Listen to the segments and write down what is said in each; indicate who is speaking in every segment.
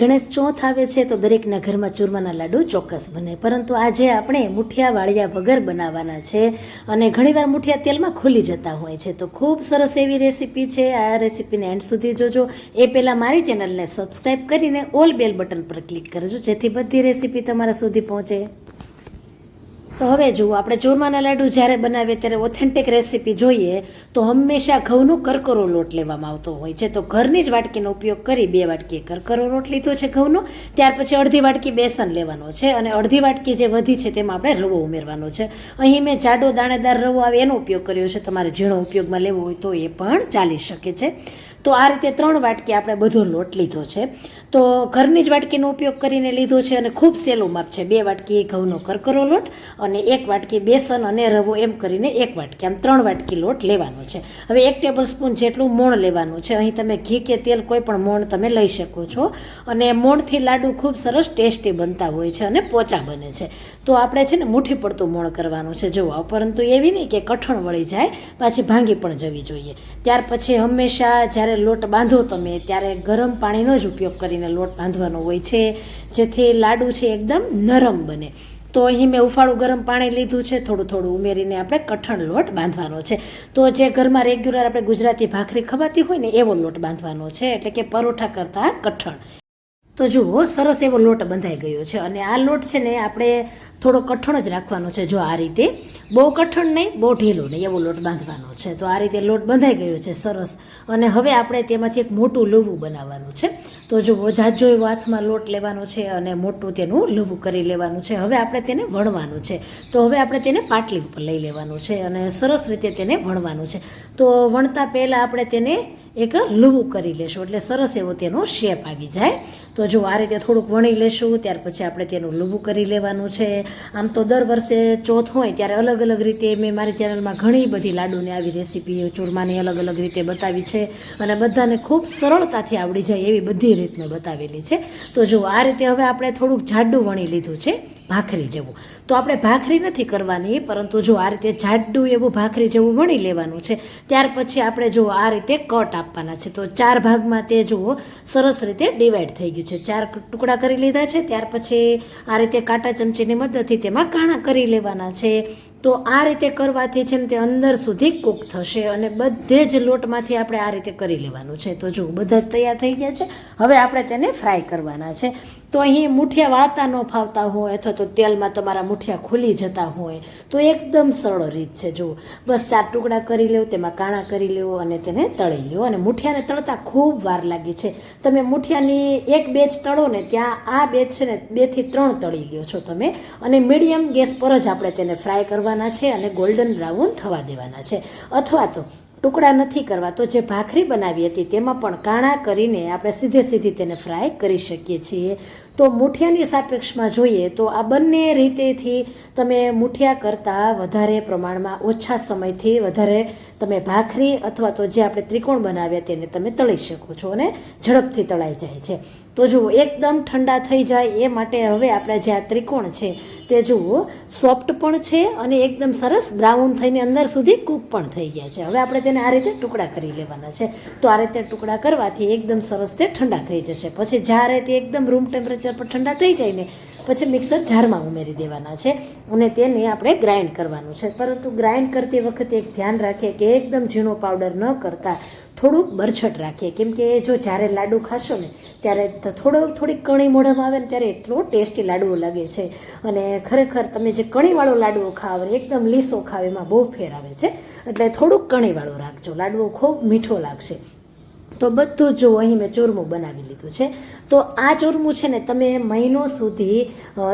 Speaker 1: ગણેશ ચોથ આવે છે તો દરેકના ઘરમાં ચૂરમાના લાડુ ચોક્કસ બને. પરંતુ આજે આપણે મુઠિયા વાળિયા વગર બનાવવાના છે અને ઘણીવાર મુઠિયા તેલમાં ખુલી જતા હોય છે. તો ખૂબ સરસ એવી રેસીપી છે. આ રેસીપીને એન્ડ સુધી જોજો. એ પહેલાં મારી ચેનલને સબસ્ક્રાઈબ કરીને ઓલ બેલ બટન પર ક્લિક કરજો જેથી બધી રેસીપી તમારા સુધી પહોંચે. તો હવે જુઓ, આપણે ચૂરમાના લાડુ જ્યારે બનાવીએ ત્યારે ઓથેન્ટિક રેસીપી જોઈએ તો હંમેશા ઘઉંનો કરકરો લોટ લેવામાં આવતો હોય છે. તો ઘરની જ વાટકીનો ઉપયોગ કરી બે વાટકી કરકરો લોટ લીધો છે ઘઉંનો. ત્યાર પછી અડધી વાટકી બેસન લેવાનો છે અને અડધી વાટકી જે વધી છે તેમાં આપણે રવો ઉમેરવાનો છે. અહીં મેં જાડો દાણેદાર રવો આવે એનો ઉપયોગ કર્યો છે. તમારે ઝીણો ઉપયોગમાં લેવો હોય તો એ પણ ચાલી શકે છે. તો આ રીતે ત્રણ વાટકી આપણે બધો લોટ લીધો છે. તો ઘરની જ વાટકીનો ઉપયોગ કરીને લીધો છે અને ખૂબ સહેલું માપ છે. બે વાટકી ઘઉંનો કરકરો લોટ અને એક વાટકી બેસન અને રવો એમ કરીને એક વાટકી. આમ ત્રણ વાટકી લોટ લેવાનો છે. હવે એક ટેબલ સ્પૂન જેટલું મોણ લેવાનું છે. અહીં તમે ઘી કે તેલ કોઈ પણ મોણ તમે લઈ શકો છો. અને મોણથી લાડુ ખૂબ સરસ ટેસ્ટી બનતા હોય છે અને પોચા બને છે. તો આપણે છે ને મુઠ્ઠી પડતું મોણ કરવાનું છે. જોવા પરંતુ એવી નહીં કે કઠણ વળી જાય, પાછી ભાંગી પણ જવી જોઈએ. ત્યાર પછી હંમેશા જ્યારે લોટ બાંધો તમે, ત્યારે ગરમ પાણીનો જ ઉપયોગ કરીને લોટ બાંધવાનો હોય છે, જેથી લાડુ છે એકદમ નરમ બને. તો અહીં મેં ઉફાળું ગરમ પાણી લીધું છે, થોડું થોડું ઉમેરીને આપણે કઠણ લોટ બાંધવાનો છે. તો જે ઘરમાં રેગ્યુલર આપણે ગુજરાતી ભાખરી ખવાતી હોય ને, એવો લોટ બાંધવાનો છે, એટલે કે પરોઠા કરતાં કઠણ. તો જુઓ, સરસ એવો લોટ બંધાઈ ગયો છે અને આ લોટ છે ને આપણે થોડો કઠણ જ રાખવાનો છે જો આ રીતે. બહુ કઠણ નહીં, બહુ ઢીલો નહીં, એવો લોટ બાંધવાનો છે. તો આ રીતે લોટ બંધાઈ ગયો છે, સરસ. અને હવે આપણે તેમાંથી એક મોટું લૂવું બનાવવાનું છે. તો જુઓ જાજો એવો હાથમાં લોટ લેવાનો છે અને મોટું તેનું લૂવું કરી લેવાનું છે. હવે આપણે તેને વણવાનું છે. તો હવે આપણે તેને પાટલી ઉપર લઈ લેવાનું છે અને સરસ રીતે તેને વણવાનું છે. તો વણતા પહેલાં આપણે તેને એક લૂવું કરી લેશું. એટલે સરસ એવો તેનો શેપ આવી જાય. તો જો આ રીતે થોડુંક વણી લેશું, ત્યાર પછી આપણે તેનું લૂવું કરી લેવાનું છે. આમ તો દર વર્ષે ચોથ હોય ત્યારે અલગ અલગ રીતે મેં મારી ચેનલમાં ઘણી બધી લાડુની આવી રેસીપી ચૂરમાની અલગ અલગ રીતે બતાવી છે અને બધાને ખૂબ સરળતાથી આવડી જાય એવી બધી રીતને બતાવેલી છે. તો જો આ રીતે હવે આપણે થોડુંક જાડું વણી લીધું છે, ભાખરી જેવું. તો આપણે ભાખરી નથી કરવાની, પરંતુ જો આ રીતે જાડું એવું ભાખરી જેવું વણી લેવાનું છે, ત્યાર પછી આપણે જો આ રીતે કટ આપવાના છે, તો ચાર ભાગમાં તે જુઓ સરસ રીતે ડિવાઈડ થઈ ગયું છે. ચાર ટુકડા કરી લીધા છે, ત્યાર પછી આ રીતે કાંટા ચમચીની મદદથી તેમાં કાણા કરી લેવાના છે. તો આ રીતે કરવાથી છે તે અંદર સુધી કૂક થશે અને બધે જ લોટમાંથી આપણે આ રીતે કરી લેવાનું છે. તો જો બધા જ તૈયાર થઈ ગયા છે, હવે આપણે તેને ફ્રાય કરવાના છે. તો અહીં મુઠિયા વાળતા ન ફાવતા હોય અથવા તો તેલમાં તમારા મુઠિયા ખુલી જતા હોય, તો એકદમ સરળ રીત છે, જુઓ. બસ ચાર ટુકડા કરી લો તેમાં કાણા કરી લો અને તેને તળી લો અને મુઠિયાને તળતા ખૂબ વાર લાગે છે. તમે મુઠિયાની એક બેચ તળો ને ત્યાં આ બેચ છે ને બેથી ત્રણ તળી લ્યો છો તમે. અને મીડિયમ ગેસ પર જ આપણે તેને ફ્રાય કરવાના છે અને ગોલ્ડન બ્રાઉન થવા દેવાના છે. અથવા તો ટુકડા નથી કરવા, તો જે ભાખરી બનાવી હતી તેમાં પણ કાણા કરીને આપણે સીધે સીધી તેને ફ્રાય કરી શકીએ છીએ. તો મુઠિયાની સાપેક્ષમાં જોઈએ તો આ બંને રીતેથી તમે મુઠિયા કરતાં વધારે પ્રમાણમાં ઓછા સમયથી વધારે તમે ભાખરી અથવા તો જે આપણે ત્રિકોણ બનાવ્યા તેને તમે તળી શકો છો અને ઝડપથી તળાઈ જાય છે. તો જુઓ, એકદમ ઠંડા થઈ જાય એ માટે હવે આપણે જે આ ત્રિકોણ છે, તે જુઓ સોફ્ટ પણ છે અને એકદમ સરસ બ્રાઉન થઈને અંદર સુધી કૂક પણ થઈ ગયા છે. હવે આપણે તેને આ રીતે ટુકડા કરી લેવાના છે. તો આ રીતે ટુકડા કરવાથી એકદમ સરસ તે ઠંડા થઈ જશે. પછી જ્યારે તે એકદમ રૂમ ટેમ્પરેચર પર ઠંડા થઈ જાય ને, પછી મિક્સર જારમાં ઉમેરી દેવાના છે અને તેને આપણે ગ્રાઇન્ડ કરવાનું છે. પરંતુ ગ્રાઇન્ડ કરતી વખતે એક ધ્યાન રાખીએ કે એકદમ ઝીણો પાવડર ન કરતા થોડુંક બરછટ રાખીએ. કેમ કે જો જ્યારે લાડુ ખાશો ને, ત્યારે થોડો, થોડીક કણી મોઢામાં આવે ને ત્યારે એટલો ટેસ્ટી લાડુઓ લાગે છે. અને ખરેખર તમે જે કણીવાળો લાડુઓ ખાવ એકદમ લીસો ખાવ, એમાં બહુ ફેર આવે છે. એટલે થોડુંક કણીવાળો રાખજો. લાડવો ખૂબ મીઠો લાગશે. તો બધું જો અહીં મેં ચૂરમું બનાવી લીધું છે. તો આ ચૂરમું છે ને, તમે મહિનો સુધી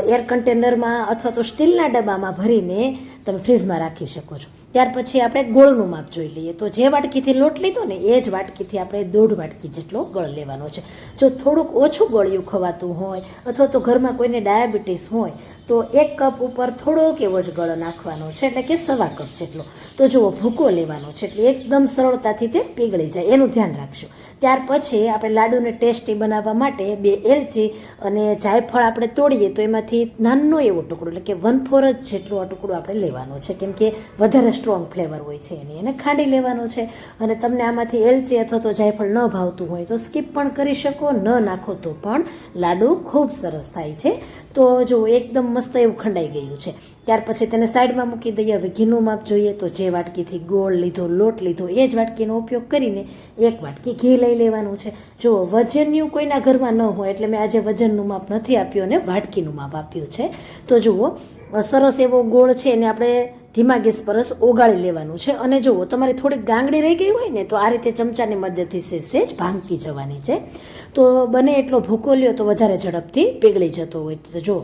Speaker 1: એર કન્ટેનરમાં અથવા તો સ્ટીલના ડબ્બામાં ભરીને તમે ફ્રીજમાં રાખી શકો છો. ત્યાર પછી આપણે ગોળનું માપ જોઈ લઈએ. તો જે વાટકીથી લોટ લીધો ને, એ જ વાટકીથી આપણે દોઢ વાટકી જેટલો ગળ લેવાનો છે. જો થોડુંક ઓછું ગળ્યું ખવાતું હોય, અથવા તો ઘરમાં કોઈને ડાયાબિટીસ હોય, તો એક કપ ઉપર થોડોક એવો જ ગળ નાખવાનો છે, એટલે કે સવા કપ જેટલો. તો જુઓ, ભૂકો લેવાનો છે, એટલે એકદમ સરળતાથી તે પીગળી જાય. એનું ધ્યાન રાખશું ત્યાર પછી આપણે લાડુને ટેસ્ટી બનાવવા માટે બે એલચી અને જાયફળ આપણે તોડીએ, તો એમાંથી નાનો એવો ટુકડો, એટલે કે વન ફોર જ જેટલો આ ટુકડો આપણે લેવાનો છે. કેમ કે વધારે સ્ટ્રોંગ ફ્લેવર હોય છે એની. એને ખાંડી લેવાનો છે અને તમને આમાંથી એલચી અથવા તો જાયફળ ન ભાવતું હોય તો સ્કીપ પણ કરી શકો, ન નાખો તો પણ. લાડુ ખૂબ સરસ થાય છે. તો જો એકદમ મસ્ત એવું ખંડાઈ ગયું છે. ત્યાર પછી તેને સાઈડમાં મૂકી દઈએ. હવે ઘીનું માપ જોઈએ તો જે વાટકીથી ગોળ લીધો, લોટ લીધો, એ જ વાટકીનો ઉપયોગ કરીને એક વાટકી ઘી લઈ લેવાનું છે. જો વજનનું કોઈના ઘરમાં ન હોય એટલે મેં આજે વજનનું માપ નથી આપ્યું અને વાટકીનું માપ આપ્યું છે. તો જુઓ સરસ એવો ગોળ છે એને આપણે ધીમા ગેસ પર ઓગાળી લેવાનું છે. અને જુઓ, તમારી થોડીક ગાંગડી રહી ગઈ હોય ને, તો આ રીતે ચમચાની મદદથી સેજ ભાંગતી જવાની છે. તો બને એટલો ભૂકો લ્યો તો વધારે ઝડપથી પીગળી જતો હોય તો જો,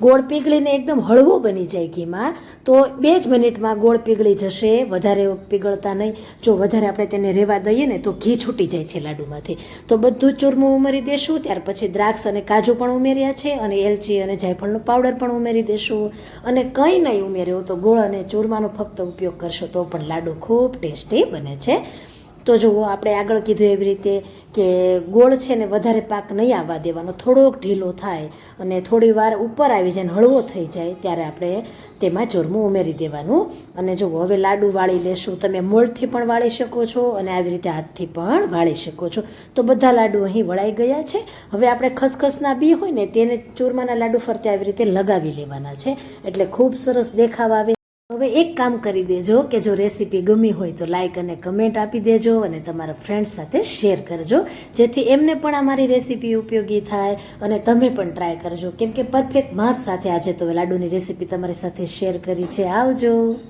Speaker 1: ગોળ પીગળીને એકદમ હળવો બની જાય ઘીમાં, તો બે જ મિનિટમાં ગોળ પીગળી જશે, વધારે પીગળતા નહીં. જો વધારે આપણે તેને રહેવા દઈએ ને, તો ઘી છૂટી જાય છે લાડુમાંથી. તો બધું ચૂરમું ઉમેરી દેશું, ત્યાર પછી દ્રાક્ષ અને કાજુ પણ ઉમેર્યા છે, અને એલચી અને જાયફળનો પાવડર પણ ઉમેરી દેશું. અને કંઈ નહીં ઉમેર્યો તો ગોળ અને ચૂરમાનો ફક્ત ઉપયોગ કરશો તો પણ લાડુ ખૂબ ટેસ્ટી બને છે. તો જુઓ આપણે આગળ કીધું એવી રીતે કે ગોળ છે ને વધારે પાક નહીં આવવા દેવાનો, થોડોક ઢીલો થાય અને થોડી વાર ઉપર આવી જાય હળવો થઈ જાય ત્યારે આપણે તેમાં ચોરમું ઉમેરી દેવાનું. અને જુઓ હવે લાડુ વાળી લેશું, તમે મોળથી પણ વાળી શકો છો અને આવી રીતે હાથથી પણ વાળી શકો છો. તો બધા લાડુ અહીં વળાઈ ગયા છે. હવે આપણે ખસખસના બી હોય ને તેને ચૂરમાના લાડુ ફરતે આવી રીતે લગાવી લેવાના છે. એટલે ખૂબ સરસ દેખાવ આવે. હવે એક કામ કરી દેજો કે જો રેસીપી ગમી હોય તો લાઈક અને કમેન્ટ આપી દેજો અને તમારા ફ્રેન્ડ્સ સાથે શેર કરજો. જેથી એમને પણ અમારી રેસીપી ઉપયોગી થાય અને તમે પણ ટ્રાય કરજો. કેમ કે પરફેક્ટ માપ સાથે આજે તો લાડુની રેસીપી તમારી સાથે શેર કરી છે. આવજો.